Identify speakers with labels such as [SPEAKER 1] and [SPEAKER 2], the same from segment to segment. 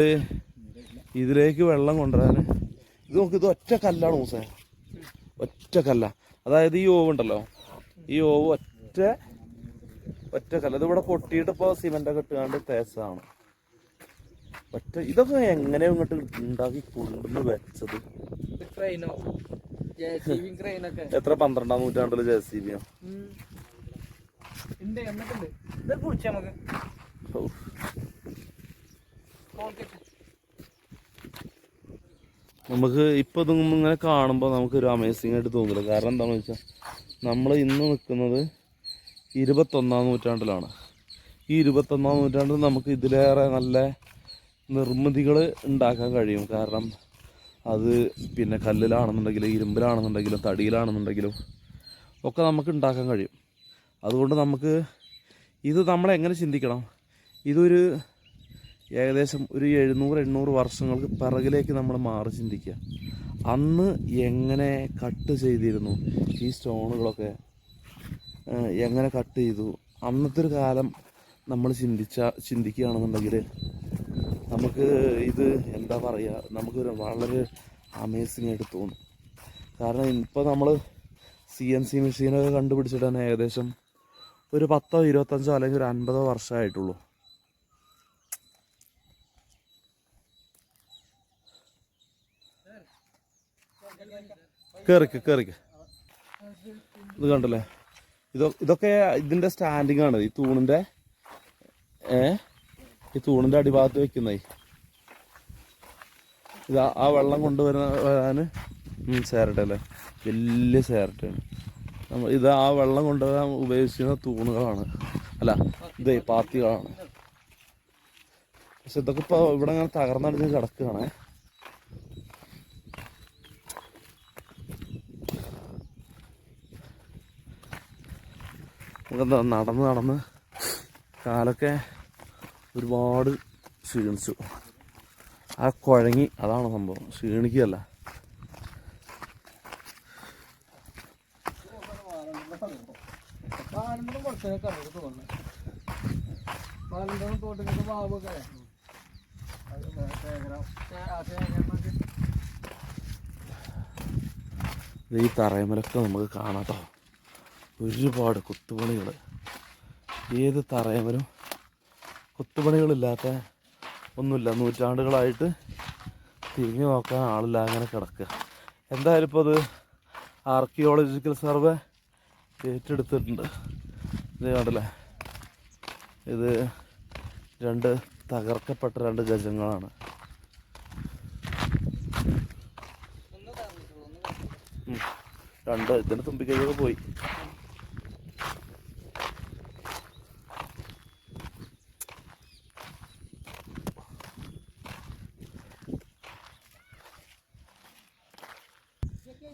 [SPEAKER 1] ഇത് ഇതിലേക്ക് വെള്ളം കൊണ്ടുവരാൻ ഇത് നോക്ക് ഇത് ഒറ്റ കല്ലാണ് മൂസേ. ഒറ്റ കല്ല. അതായത് ഈ ഓവ് ഉണ്ടല്ലോ. ഈ ഓവ് ഒറ്റ ഒറ്റ കല്ല. ഇത് ഇവിടെ പൊട്ടിയിട്ട് ഇപ്പോൾ സിമെന്റ് ഒക്കെ ഇട്ടുകൊണ്ട് തേസാണ് ഒറ്റ ഇതൊക്കെ എങ്ങനെ ഇങ്ങോട്ട് ഉണ്ടാക്കി കൊണ്ടുവന്ന് വെച്ചത്? എത്ര പന്ത്രണ്ടാം നൂറ്റാണ്ടിൽ ജെ സി ബിയോ
[SPEAKER 2] എന്നിട്ടുണ്ട് ഇത് നമുക്ക്.
[SPEAKER 1] നമുക്ക് ഇപ്പൊ ഇതൊന്നും ഇങ്ങനെ കാണുമ്പോൾ നമുക്കൊരു അമേസിംഗ് ആയിട്ട് തോന്നില്ല കാരണം എന്താണെന്ന് വെച്ചാൽ നമ്മൾ ഇന്ന് നിൽക്കുന്നത് ഇരുപത്തൊന്നാം നൂറ്റാണ്ടിലാണ്. ഈ ഇരുപത്തൊന്നാം നൂറ്റാണ്ടിൽ നമുക്ക് ഇതിലേറെ നല്ല നിർമ്മിതികൾ ഉണ്ടാക്കാൻ കഴിയും. കാരണം അത് പിന്നെ കല്ലിലാണെന്നുണ്ടെങ്കിലും ഇരുമ്പിലാണെന്നുണ്ടെങ്കിലും തടിയിലാണെന്നുണ്ടെങ്കിലും ഒക്കെ നമുക്ക് ഉണ്ടാക്കാൻ കഴിയും. അതുകൊണ്ട് നമുക്ക് ഇത് നമ്മളെങ്ങനെ ചിന്തിക്കണം? ഇതൊരു ഏകദേശം ഒരു എഴുന്നൂറ് എണ്ണൂറ് വർഷങ്ങൾക്ക് പിറകിലേക്ക് നമ്മൾ മാറി ചിന്തിക്കുക. അന്ന് എങ്ങനെ കട്ട് ചെയ്തിരുന്നു ഈ സ്റ്റോണുകളൊക്കെ? എങ്ങനെ കട്ട് ചെയ്തു? അന്നത്തെ ഒരു കാലം നമ്മൾ ചിന്തിച്ച ചിന്തിക്കുകയാണെന്നുണ്ടെങ്കിൽ നമുക്ക് ഇത് എന്താ പറയുക നമുക്കൊരു വളരെ അമേസിങ് ആയിട്ട് തോന്നും. കാരണം ഇപ്പോൾ നമ്മൾ സി എൻ സി മെഷീനൊക്കെ കണ്ടുപിടിച്ചിട്ട് തന്നെ ഏകദേശം ഒരു പത്തോ ഇരുപത്തഞ്ചോ അല്ലെങ്കിൽ ഒരു അൻപതോ വർഷമായിട്ടുള്ളൂ. കേറിക്ക് കേറിക്ക്. ഇത് കണ്ടല്ലേ? ഇതൊ ഇതൊക്കെ ഇതിന്റെ സ്റ്റാൻഡിങ് ആണ്. ഈ തൂണിന്റെ ഏ? ഈ തൂണിന്റെ അടിഭാഗത്ത് വെക്കുന്നേ. ഇത് ആ- വെള്ളം കൊണ്ടുവരുന്ന വരാൻ സേരട്ട അല്ലേ? വലിയ സേരട്ടയാണ് നമ്മൾ ഇത് ആ വെള്ളം കൊണ്ടുവരാൻ ഉപയോഗിച്ചിരുന്ന തൂണുകളാണ്. അല്ല ഇതേ പാത്തികളാണ്. പക്ഷെ ഇതൊക്കെ ഇപ്പൊ ഇവിടെ അങ്ങനെ തകർന്നടിഞ്ഞ് കിടക്കുകയാണേ. നമുക്കെന്താ നടന്ന് നടന്ന് കാലൊക്കെ ഒരുപാട് ക്ഷീണിച്ചു. ആ കുഴങ്ങി അതാണ് സംഭവം. ക്ഷീണിക്കുകയല്ല. ഈ തറയമലൊക്കെ നമുക്ക് കാണാം കേട്ടോ ഒരുപാട് കൊത്തുപണികൾ ഏത് തറയവരും കൊത്തുപണികളില്ലാത്ത ഒന്നുമില്ല. നൂറ്റാണ്ടുകളായിട്ട് തിരിഞ്ഞു നോക്കാൻ ആളില്ല അങ്ങനെ കിടക്കുക. എന്തായാലും ഇപ്പോൾ അത് ആർക്കിയോളജിക്കൽ സർവേ ഏറ്റെടുത്തിട്ടുണ്ട്. ഇത് കണ്ടല്ലേ? ഇത് രണ്ട് തകർക്കപ്പെട്ട രണ്ട് ഗജങ്ങളാണ്. രണ്ട് ഇതിന് തുമ്പിക്കൈയൊക്കെ പോയി.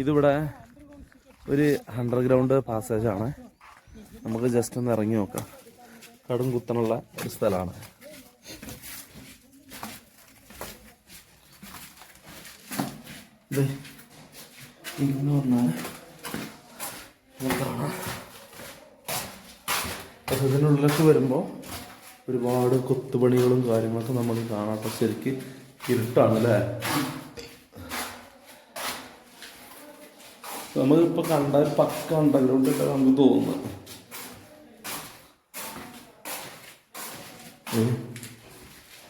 [SPEAKER 1] ഇതിവിടെ ഒരു അണ്ടർഗ്രൗണ്ട് പാസേജാണ് നമുക്ക് ജസ്റ്റ് ഒന്ന് ഇറങ്ങി നോക്കാം. കടും കുത്തനുള്ള ഒരു സ്ഥലമാണ്. ഇതിനുള്ളിലേക്ക് വരുമ്പോൾ ഒരുപാട് കൊത്തുപണികളും കാര്യങ്ങളൊക്കെ നമ്മൾ കാണാത്ത ശരിക്ക് ഇരുട്ടാണ് അല്ലേ? നമുക്കിപ്പോൾ കണ്ട പക്ക ഒക്കെ നമുക്ക് തോന്നുന്നു.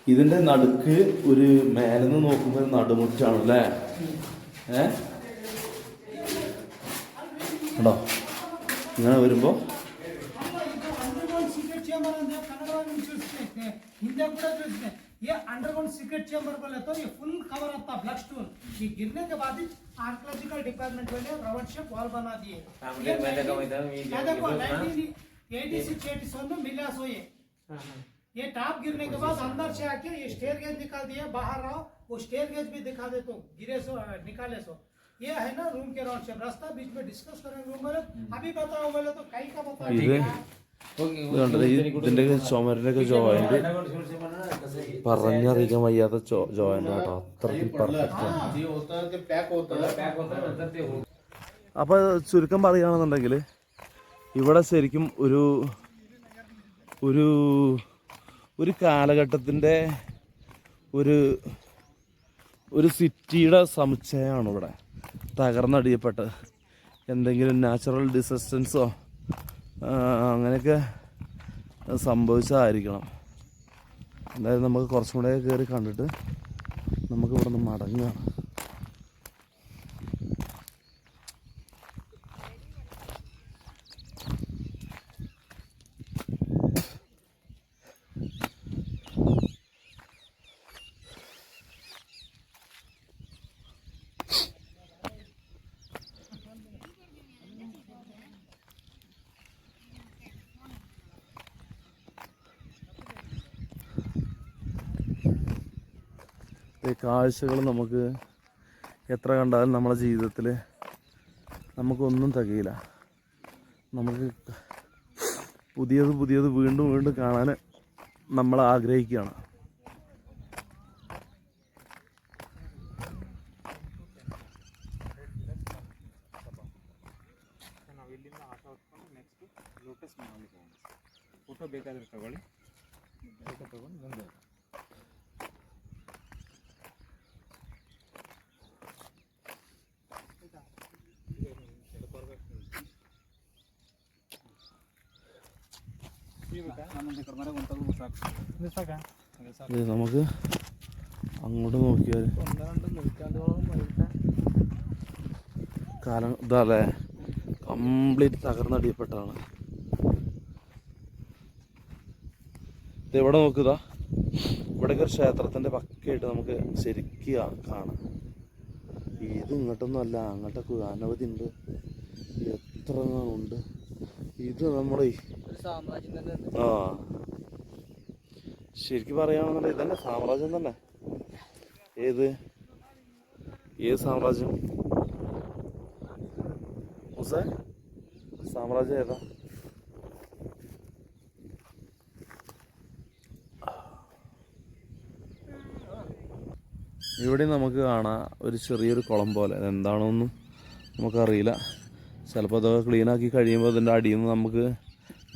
[SPEAKER 1] ഇതിന്റെ നടുക്ക് ഒരു മേലെന്ന് നോക്കുമ്പോൾ നടുമുറ്റാണ് അല്ലേ ഏ? ഇങ്ങനെ
[SPEAKER 3] ಸೀಕ್ರೆಟ್ ಚೇಂಬರ್ ಅಂತ ಕನ್ನಡವನ್ನು ತಿಳಿಸ್ತೈತೆ ये अंडरग्राउंड सीक्रेट चेंबर बोले तो ये फुल कवर आता फ्लक्स स्टोन ये गिरने के बाद आर्कोलॉजिकल डिपार्टमेंट वाले राउंड शेप वॉल बना दिए. देखो तो मिला सो ये. ये टॉप गिरने के बाद अंदर से आके ये स्टेयर गेज निकाल बाहर रहो वो स्टेयर गेज भी दिखा दे तो गिरे सो निकाले सो. ये है ना रूम के राउंड शेप रास्ता बीच में डिस्कस करेंगे रूम वाले अभी बताओ बोले तो कहीं का बताओ।
[SPEAKER 1] കണ്ടത് ഇതിന്റെ ചുമരിന്റെ ഒക്കെ ജോയിന്റ് പറഞ്ഞറിയിക്കാൻ വയ്യാത്ത ജോയിന്റ് കേട്ടോ. അത്രയ്ക്കും പെർഫെക്റ്റ് അപ്പൊ ചുരുക്കം പറയുകയാണെന്നുണ്ടെങ്കിൽ ഇവിടെ ശരിക്കും ഒരു ഒരു ഒരു കാലഘട്ടത്തിന്റെ ഒരു ഒരു സിറ്റിയുടെ സമുച്ചയമാണ് ഇവിടെ. തകർന്നടിയപ്പെട്ട് എന്തെങ്കിലും നാച്ചുറൽ ഡിസസ്റ്റൻസോ അങ്ങനെയൊക്കെ സംഭവിച്ചതായിരിക്കണം. എന്തായാലും നമുക്ക് കുറച്ചും കൂടെ കയറി കണ്ടിട്ട് നമുക്ക് ഇവിടെ നിന്ന് മടങ്ങുകയാണ് കാഴ്ചകൾ നമുക്ക് എത്ര കണ്ടാലും നമ്മുടെ ജീവിതത്തിൽ നമുക്കൊന്നും തികയില്ല. നമുക്ക് പുതിയത് പുതിയത് വീണ്ടും വീണ്ടും കാണാൻ നമ്മൾ ആഗ്രഹിക്കുകയാണ് നമുക്ക് അങ്ങോട്ട് നോക്കിയാൽ കാലം ഇതല്ലേ? കംപ്ലീറ്റ് തകർന്നടിയപ്പെട്ടതാണ് ഇതെവിടെ നോക്കുതാ? ഇവിടെയൊക്കെ ഒരു ക്ഷേത്രത്തിന്റെ പക്കയായിട്ട് നമുക്ക് ശരിക്കും കാണാം. ഇത് ഇങ്ങോട്ടൊന്നും അല്ല അങ്ങോട്ടൊക്കെ അനവധി ഉണ്ട്. എത്ര ഉണ്ട്? ഇത്
[SPEAKER 2] തന്നെ
[SPEAKER 1] ആ. ശരിക്കും പറയുകയാണെന്നുണ്ടെങ്കിൽ ഇതന്നെ സാമ്രാജ്യം തന്നെ. ഏത്? ഏത് സാമ്രാജ്യം? മുസേ സാമ്രാജ്യം ഏതാ? ഇവിടെ നമുക്ക് കാണാം ഒരു ചെറിയൊരു കുളം പോലെ. എന്താണോന്നും നമുക്കറിയില്ല. ചിലപ്പോൾ അതൊക്കെ ക്ലീനാക്കി കഴിയുമ്പോൾ അതിന്റെ അടിയിൽ നിന്ന് നമുക്ക്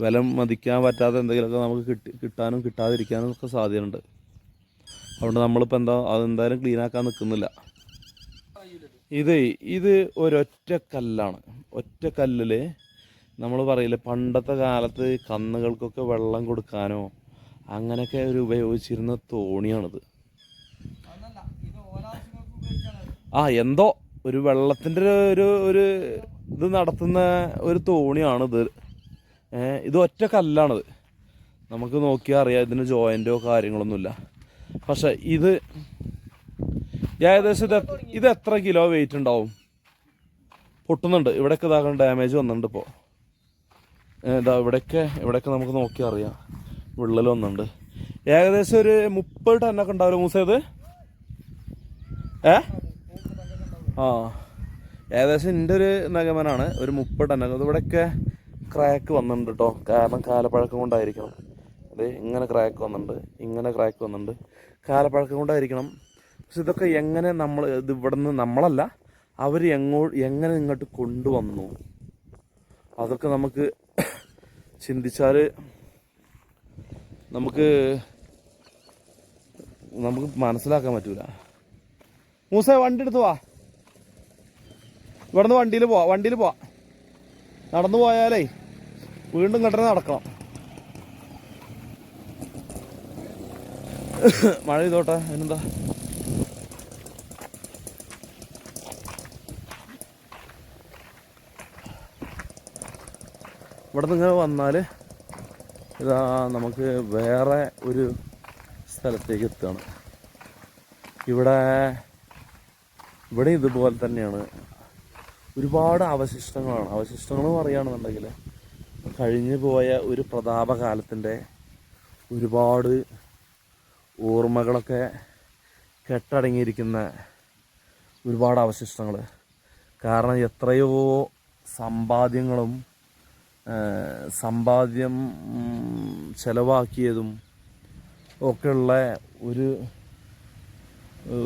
[SPEAKER 1] വില മതിക്കാൻ പറ്റാത്ത എന്തെങ്കിലുമൊക്കെ നമുക്ക് കിട്ടി കിട്ടാനും കിട്ടാതിരിക്കാനും ഒക്കെ സാധ്യതയുണ്ട്. അതുകൊണ്ട് നമ്മളിപ്പോൾ എന്താ അതെന്തായാലും ക്ലീനാക്കാൻ നിൽക്കുന്നില്ല ഇത് ഇത് ഒരൊറ്റ കല്ലാണ്. ഒറ്റ കല്ലിൽ നമ്മൾ പറയില്ലേ പണ്ടത്തെ കാലത്ത് കന്നുകൾക്കൊക്കെ വെള്ളം കൊടുക്കാനോ അങ്ങനെയൊക്കെ ഒരു ഉപയോഗിച്ചിരുന്ന തോണിയാണിത്. ആ എന്തോ ഒരു വെള്ളത്തിന്റെ ഒരു ഒരു ഇത് നടത്തുന്ന ഒരു തോണിയാണിത്. ഇത് ഒറ്റ കല്ലാണിത്. നമുക്ക് നോക്കിയാൽ അറിയാം ഇതിന് ജോയിന്റോ കാര്യങ്ങളൊന്നുമില്ല. പക്ഷെ ഇത് ഏകദേശം ഇത് ഇത് എത്ര കിലോ വെയിറ്റ് ഉണ്ടാവും? പൊട്ടുന്നുണ്ട്. ഇവിടെയൊക്കെ ഇതാക്കാൻ ഡാമേജ് വന്നിട്ടുണ്ട് ഇപ്പോൾ ഇതാ ഇവിടെയൊക്കെ ഇവിടെയൊക്കെ നമുക്ക് നോക്കി അറിയാം. വിള്ളൽ വന്നിട്ടുണ്ട്. ഏകദേശം ഒരു മുപ്പത് ടണ്ണൊക്കെ ഉണ്ടാവില്ല മൂസ ഇത്? ഏ? ആ. ഏകദേശം എന്റെ ഒരു നഗമനാണ് ഒരു മുപ്പത് ടൺ ഇവിടെയൊക്കെ ക്രാക്ക് വന്നിട്ടുണ്ട് കേട്ടോ കാരണം കാലപ്പഴക്കം കൊണ്ടായിരിക്കണം. അതെ ഇങ്ങനെ ക്രാക്ക് വന്നിട്ടുണ്ട് ഇങ്ങനെ ക്രാക്ക് വന്നിട്ടുണ്ട്. കാലപ്പഴക്കം കൊണ്ടായിരിക്കണം. പക്ഷെ ഇതൊക്കെ എങ്ങനെ നമ്മൾ ഇത് ഇവിടെ നിന്ന് നമ്മളല്ല അവർ എങ്ങോ എങ്ങനെ ഇങ്ങോട്ട് കൊണ്ടുവന്നു? അതൊക്കെ നമുക്ക് ചിന്തിച്ചാൽ നമുക്ക് നമുക്ക് മനസ്സിലാക്കാൻ പറ്റൂല. മൂസ വണ്ടി എടുത്തു വാ. ഇവിടുന്ന് വണ്ടിയിൽ പോവാ വണ്ടിയിൽ പോവാ. നടന്നു പോയാലേ വീണ്ടും ഇങ്ങോട്ടേ നടക്കണം. മഴ ചെയ്തോട്ടെ അതിനെന്താ ഇവിടെ നിന്ന് ഇങ്ങനെ വന്നാൽ ഇതാ നമുക്ക് വേറെ ഒരു സ്ഥലത്തേക്ക് എത്തുകയാണ്. ഇവിടെ ഇവിടെ ഇതുപോലെ തന്നെയാണ് ഒരുപാട് അവശിഷ്ടങ്ങളാണ്. അവശിഷ്ടങ്ങൾ പറയുകയാണെന്നുണ്ടെങ്കിൽ കഴിഞ്ഞു പോയ ഒരു പ്രതാപകാലത്തിന്റെ ഒരുപാട് ഓർമ്മകളൊക്കെ കെട്ടടങ്ങിയിരിക്കുന്ന ഒരുപാട് അവശിഷ്ടങ്ങൾ. കാരണം എത്രയോ സമ്പാദ്യങ്ങളും സമ്പാദ്യം ചിലവാക്കിയതും ഒക്കെയുള്ള ഒരു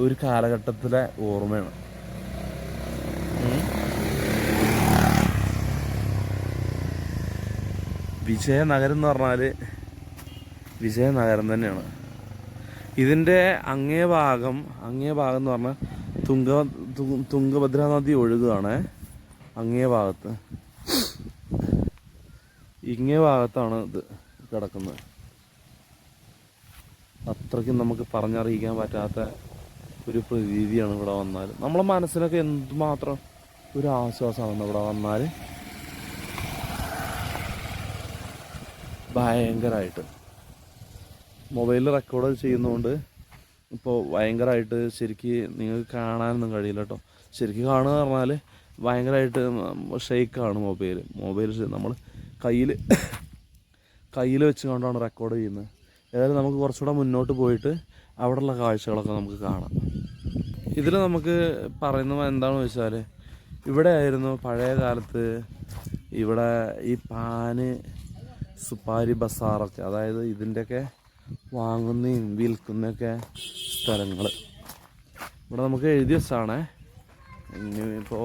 [SPEAKER 1] ഒരു കാലഘട്ടത്തിലെ ഓർമ്മയാണ്. വിജയനഗരം എന്ന് പറഞ്ഞാൽ വിജയനഗരം തന്നെയാണ്. ഇതിന്റെ അങ്ങേ ഭാഗം അങ്ങേ ഭാഗം എന്ന് പറഞ്ഞാൽ തുങ്ക തുങ്കഭദ്ര നദി ഒഴുകുകയാണ്. അങ്ങേ ഭാഗത്ത്. ഇങ്ങേ ഭാഗത്താണ് ഇത് കിടക്കുന്നത്. അത്രയ്ക്കും നമുക്ക് പറഞ്ഞറിയിക്കാൻ പറ്റാത്ത ഒരു പ്രതീതിയാണ് ഇവിടെ വന്നാൽ. നമ്മളെ മനസ്സിനൊക്കെ എന്തുമാത്രം ഒരു ആശ്വാസമാണ് ഇവിടെ വന്നാൽ. ഭയങ്കരമായിട്ട് മൊബൈലിൽ റെക്കോർഡ് ചെയ്യുന്നതുകൊണ്ട് ഇപ്പോൾ ഭയങ്കരമായിട്ട് ശരിക്ക് നിങ്ങൾക്ക് കാണാനൊന്നും കഴിയില്ല കേട്ടോ ശരിക്ക് കാണുക പറഞ്ഞാൽ ഭയങ്കരമായിട്ട് ഷെയ്ക്കാണ് മൊബൈൽ മൊബൈൽ നമ്മൾ കയ്യിൽ കയ്യിൽ വെച്ച് കൊണ്ടാണ് റെക്കോർഡ് ചെയ്യുന്നത്. ഏതായാലും നമുക്ക് കുറച്ചുകൂടെ മുന്നോട്ട് പോയിട്ട് അവിടെയുള്ള കാഴ്ചകളൊക്കെ നമുക്ക് കാണാം. ഇതിൽ നമുക്ക് പറയുന്നത് എന്താണെന്ന് വെച്ചാൽ ഇവിടെ ആയിരുന്നു പഴയ കാലത്ത് ഇവിടെ ഈ പാന് സുപ്പാരി ബസാറൊക്കെ അതായത് ഇതിന്റെയൊക്കെ വാങ്ങുന്നതും വിൽക്കുന്നൊക്കെ സ്ഥലങ്ങൾ ഇവിടെ നമുക്ക് എഴുതി വെച്ചാണേ. ഇനി ഇപ്പോൾ